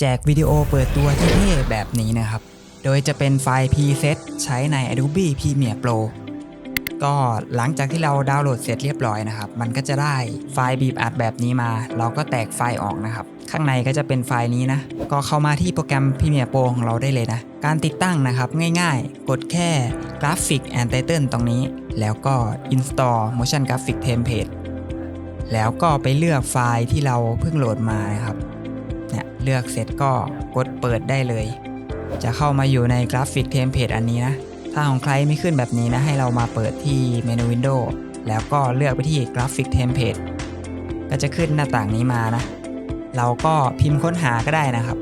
แจกวิดีโอเปิดตัวเท่ๆแบบนี้นะครับ โดยจะเป็นไฟล์ preset ใช้ใน Adobe Premiere Pro ก็หลังจากที่เราดาวน์โหลดเสร็จเรียบร้อยนะครับ มันก็จะได้ไฟล์บีบอัดแบบนี้มา เราก็แตกไฟล์ออกนะครับ ข้างในก็จะเป็นไฟล์นี้นะ ก็เข้ามาที่โปรแกรม Premiere Pro ของเราได้เลยนะ การติดตั้งนะครับง่ายๆ กดแค่ Graphic and Title ตรงนี้ แล้วก็ Install Motion Graphic Template แล้วก็ไปเลือกไฟล์ที่เราเพิ่งโหลดมานะครับ เลือกเสร็จก็กดเปิดได้เลย จะเข้ามาอยู่ในกราฟิกเทมเพลตอันนี้นะ ถ้าของใครไม่ขึ้นแบบนี้นะ ให้เรามาเปิดที่เมนู Windows แล้วก็เลือกไปที่กราฟิกเทมเพลตก็จะขึ้นหน้าต่างนี้มานะ เราก็พิมพ์ค้นหาก็ได้นะครับ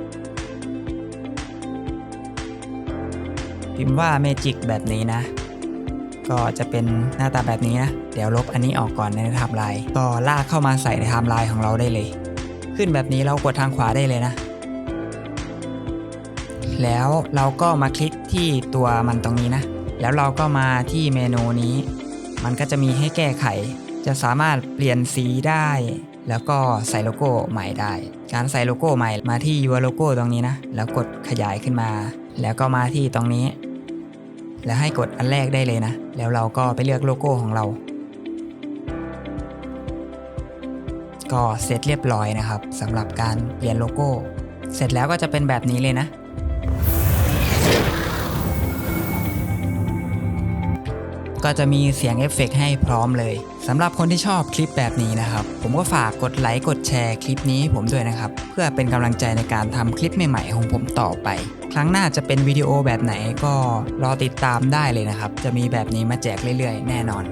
พิมพ์ว่า Magic แบบนี้นะ ก็จะเป็นหน้าตาแบบนี้นะ เดี๋ยวลบอันนี้ออกก่อนในไทม์ไลน์ก็ลากเข้ามาใส่ในไทม์ไลน์ของเราได้เลย ขึ้นแบบนี้เรากดทางขวาได้เลยนะ แล้วเราก็มาคลิกที่ตัวมันตรงนี้นะ แล้วเราก็มาที่เมนูนี้ มันก็จะมีให้แก้ไข จะสามารถเปลี่ยนสีได้ แล้วก็ใส่โลโก้ใหม่ได้ การใส่โลโก้ใหม่มาที่ your logo ตรงนี้นะ แล้วกดขยายขึ้นมา แล้วก็มาที่ตรงนี้ แล้วให้กดอันแรกได้เลยนะ แล้วเราก็ไปเลือกโลโก้ของเรา ก็เสร็จเรียบร้อยนะครับสำหรับการเปลี่ยนโลโก้ เสร็จแล้วก็จะเป็นแบบนี้เลยนะ ก็จะมีเสียงเอฟเฟกต์ให้พร้อมเลยสำหรับคนที่ชอบคลิปแบบนี้นะครับ ผมก็ฝากกดไลค์กดแชร์คลิปนี้ให้ผมด้วยนะครับ เพื่อเป็นกำลังใจในการทำคลิปใหม่ๆของผมต่อไป ครั้งหน้าจะเป็นวิดีโอแบบไหนก็รอติดตามได้เลยนะครับ จะมีแบบนี้มาแจกเรื่อยๆ แน่นอน